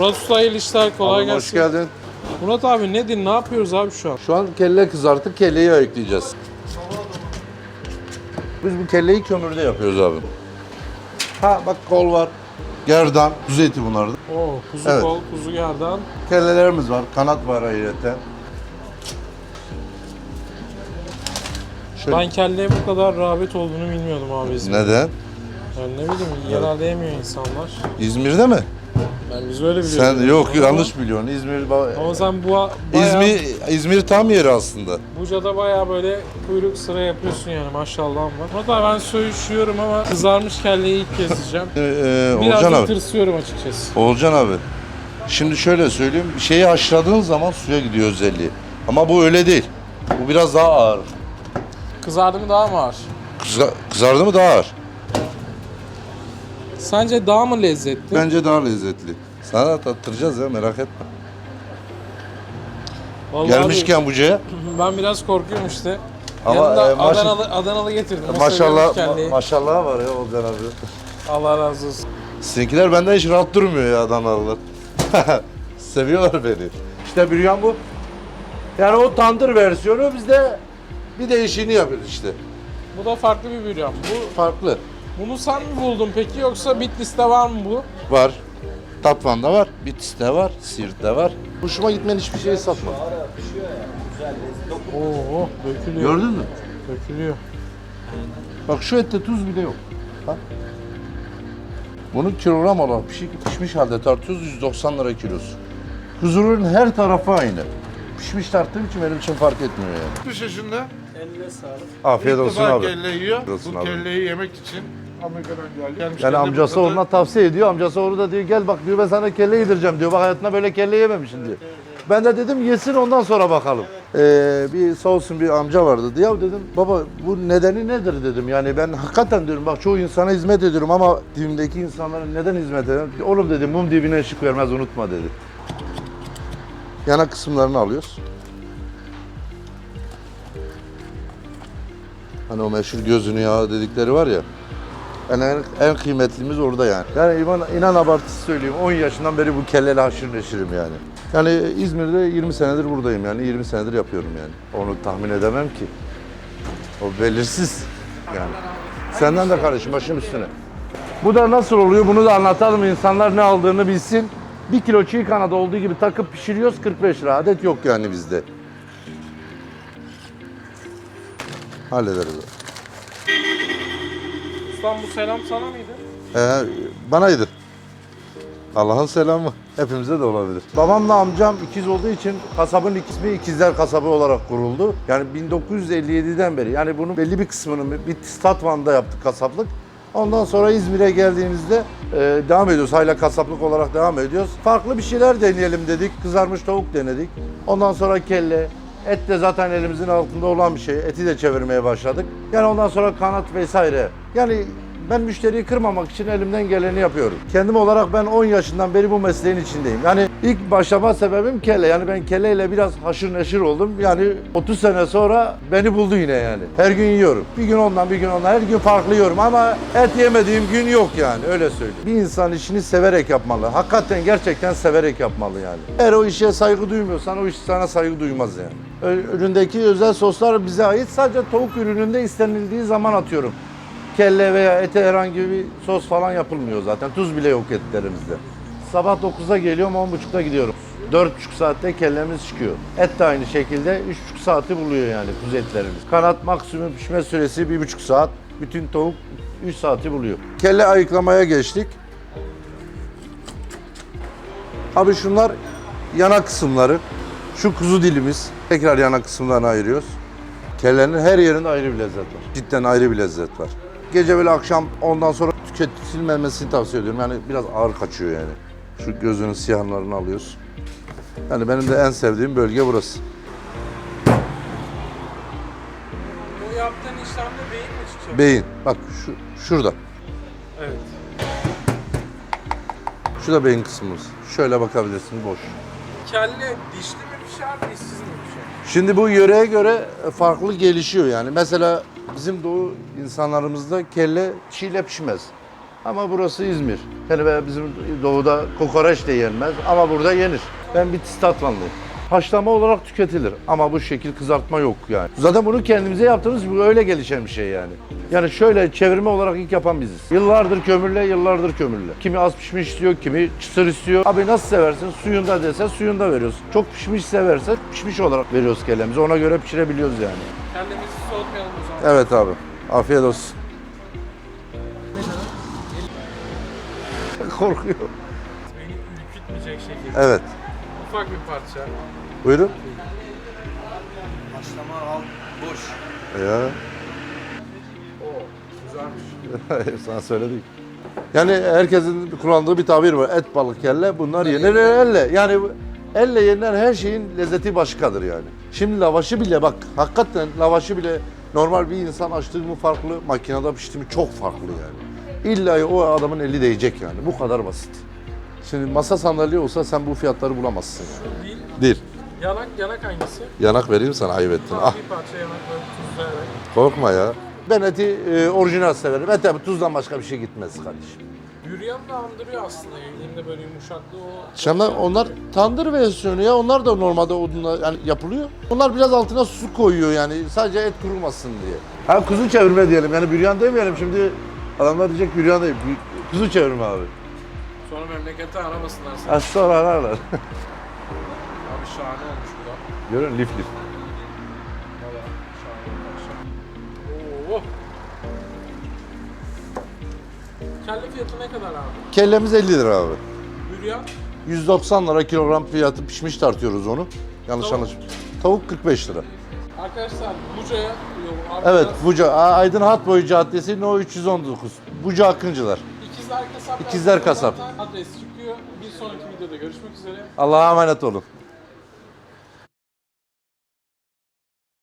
Murat Usta hayırlı işler kolay Abi, Hoş gelsin. geldin. Murat abi nedir ne yapıyoruz abi şu an? Şu an kelle kızarttık, kelleyi ayıklayacağız. Biz bu kelleyi kömürde yapıyoruz abi. Ha bak kol var. Gerdan, kuzu eti bunlar da. Oo kuzu Evet. kol, kuzu gerdan. Kellelerimiz var, kanat var ayrıca. Şöyle. Ben kelleye bu kadar rağbet olduğunu bilmiyordum abi İzmir'de. Neden? Yani ne bileyim genelde yemiyor insanlar. İzmir'de mi? Yani biz öyle biliyoruz. Sen yok Ama- yanlış biliyorsun. İzmir ba- Ama sen bu bayağı, İzmir İzmir tam yeri aslında. Buca'da bayağı böyle kuyruk sıra yapıyorsun yani maşallah var. Abi ben söğüşüyorum ama kızarmış kelleyi ilk kez yiyeceğim. Ee, e, Biraz Olcan da abi. tırsıyorum açıkçası. Olcan abi. Şimdi şöyle söyleyeyim. Şeyi haşladığın zaman suya gidiyor özelliği. Ama bu öyle değil. Bu biraz daha ağır. Kızardı mı daha mı ağır? Kıza- kızardı mı daha ağır. Sence daha mı lezzetli? Bence daha lezzetli. Sana tattıracağız ya merak etme. Vallahi Gelmişken Buca'ya ben biraz korkuyorum işte. Ama, Yanında e, maş- Adanalı, Adanalı getirdim. O maşallah ma- maşallah var ya Olcan abi. Allah razı olsun. Sizinkiler benden hiç rahat durmuyor ya Adanalılar. Seviyorlar beni. İşte büryan bu. Yani o tandır versiyonu bizde bir değişini yapıyoruz işte. Bu da farklı bir büryan. Bu, Farklı. bunu sen mi buldun peki yoksa Bitlis'te var mı bu? Var. Tatvan'da var, Bitlis'te var, Siirt'te var. Hoşuma gitmeyen hiçbir şeyi satma. Oo dökülüyor. Gördün mü? Dökülüyor. Bak şu ette tuz bile yok. Bak. Bunu kilogram olarak pişik, pişmiş halde tartıyoruz 190 lira kilosu. Huzurun her tarafı aynı. Pişmiş tarttığım için benim için fark etmiyor yani. 60 yaşında. Eline sağlık. Afiyet İlk olsun defa abi. kelle yiyor. Olsun Bu abi. kelleyi yemek için Amerika'dan geldi. Gelmiş Yani amcası burada. oğluna tavsiye ediyor. Amcası oğlu da diyor gel bak diyor ben sana kelle yedireceğim diyor. Bak hayatında böyle kelle yememişsin diyor. Ben de dedim yesin ondan sonra bakalım. Ee, bir sağ olsun bir amca vardı. Ya dedim baba bu nedeni nedir dedim. Yani ben hakikaten diyorum bak çoğu insana hizmet ediyorum ama dibimdeki insanlara neden hizmet ediyorum? Oğlum dedim mum dibine ışık vermez unutma dedi. Yana kısımlarını alıyoruz. Hani o meşhur gözünü yağı dedikleri var ya. Yani en, en kıymetlimiz orada yani. Yani inan, inan abartısı söyleyeyim 10 yaşından beri bu kelleli haşır neşirim yani. Yani İzmir'de 20 senedir buradayım yani 20 senedir yapıyorum yani. Onu tahmin edemem ki. O belirsiz yani. Senden de kardeşim başım üstüne. Bu da nasıl oluyor bunu da anlatalım insanlar ne aldığını bilsin. 1 kilo çiğ kanada olduğu gibi takıp pişiriyoruz 45 lira. Adet yok yani bizde. Hallederiz. Ustam bu selam sana mıydı? Ee, banaydı. Allah'ın selamı. Hepimize de olabilir. Babamla amcam ikiz olduğu için kasabın ismi İkizler Kasabı olarak kuruldu. Yani 1957'den beri. Yani bunun belli bir kısmını Bitlis Tatvan'da yaptık kasaplık. Ondan sonra İzmir'e geldiğimizde e, devam ediyoruz. Hala kasaplık olarak devam ediyoruz. Farklı bir şeyler deneyelim dedik. Kızarmış tavuk denedik. Ondan sonra kelle, Et de zaten elimizin altında olan bir şey. Eti de çevirmeye başladık. Yani ondan sonra kanat vesaire. Yani ben müşteriyi kırmamak için elimden geleni yapıyorum. Kendim olarak ben 10 yaşından beri bu mesleğin içindeyim. Yani ilk başlama sebebim kelle. Yani ben kelleyle biraz haşır neşir oldum. Yani 30 sene sonra beni buldu yine yani. Her gün yiyorum. Bir gün ondan bir gün ondan. Her gün farklı yiyorum ama et yemediğim gün yok yani öyle söyleyeyim. Bir insan işini severek yapmalı. Hakikaten gerçekten severek yapmalı yani. Eğer o işe saygı duymuyorsan o iş sana saygı duymaz yani. Önündeki özel soslar bize ait. Sadece tavuk ürününde istenildiği zaman atıyorum kelle veya ete herhangi bir sos falan yapılmıyor zaten. Tuz bile yok etlerimizde. Sabah 9'da geliyorum, 10.30'da gidiyorum. 4,5 saatte kellemiz çıkıyor. Et de aynı şekilde 3,5 saati buluyor yani kuzu etlerimiz. Kanat maksimum pişme süresi 1,5 saat. Bütün tavuk 3 saati buluyor. Kelle ayıklamaya geçtik. Abi şunlar yana kısımları. Şu kuzu dilimiz. Tekrar yana kısımlarını ayırıyoruz. Kellenin her yerinde ayrı bir lezzet var. Cidden ayrı bir lezzet var. Gece böyle akşam ondan sonra tüketilmemesini tavsiye ediyorum. Yani biraz ağır kaçıyor yani. Şu gözünün siyahlarını alıyoruz. Yani benim de en sevdiğim bölge burası. Bu yaptığın işlemde beyin mi çıkacak? Beyin. Bak şu şurada. evet. Şu da beyin kısmımız. Şöyle bakabilirsiniz boş. Kelle dişli mi pişer, dişsiz mi pişer? Şimdi bu yöreye göre farklı gelişiyor yani. Mesela bizim doğu insanlarımızda kelle çiğle pişmez. Ama burası İzmir. Yani bizim doğuda kokoreç de yenmez ama burada yenir. Ben bir Tatvanlıyım. Haşlama olarak tüketilir ama bu şekil kızartma yok yani. Zaten bunu kendimize yaptığımız bu öyle gelişen bir şey yani. Yani şöyle çevirme olarak ilk yapan biziz. Yıllardır kömürle, yıllardır kömürle. Kimi az pişmiş istiyor, kimi çıtır istiyor. Abi nasıl seversin? Suyunda dese suyunda veriyoruz. Çok pişmiş severse pişmiş olarak veriyoruz kellemizi. Ona göre pişirebiliyoruz yani. Kendimizi soğutmayalım o zaman. Evet abi. Afiyet olsun. Korkuyor. Beni ürkütmeyecek şekilde. Evet. Ufak bir parça. Buyurun. Haşlama al boş. Ya. Oo, güzelmiş. Sana söyledik. Yani herkesin kullandığı bir tabir var. Et, balık, kelle. Bunlar yenir elle. Yani elle yenilen her şeyin lezzeti başkadır yani. Şimdi lavaşı bile bak hakikaten lavaşı bile normal bir insan açtığı mı farklı, makinede pişti mi çok farklı yani. İlla o adamın eli değecek yani. Bu kadar basit. Şimdi masa sandalye olsa sen bu fiyatları bulamazsın. yani. Değil. Değil. Yanak, yanak hangisi? Yanak vereyim sana ayıp ettin. Tamam, Ah bir parça yanak böyle korkma ya. Ben eti e, orijinal severim. Et tabii tuzdan başka bir şey gitmez kardeşim. Büryan da andırıyor aslında yediğimde böyle yumuşaklığı o. Şimdi onlar tandır versiyonu ya. Onlar da normalde odunla yani yapılıyor. Onlar biraz altına su koyuyor yani sadece et kurulmasın diye. Ha kuzu çevirme diyelim yani büryan demeyelim şimdi. Adamlar diyecek büryan değil. bü- Kuzu çevirme abi. Sonra memlekete aramasınlar seni. Az sonra ararlar. Abi şahane olmuş bu da. Görün lif lif. Valla şahane olmuş. Oo. Kelle fiyatı ne kadar abi? Kellemiz 50 lira abi. Büryan 190 lira kilogram fiyatı pişmiş tartıyoruz onu. Yanlış Tavuk? anlaşılma. Tavuk 45 lira. Arkadaşlar Buca'ya yolu Evet Buca, Aydın Hatboyu Caddesi No 319. Buca Akıncılar. İkizler Kasap. İkizler Kasap. Adres çıkıyor. Bir sonraki videoda görüşmek üzere. Allah'a emanet olun.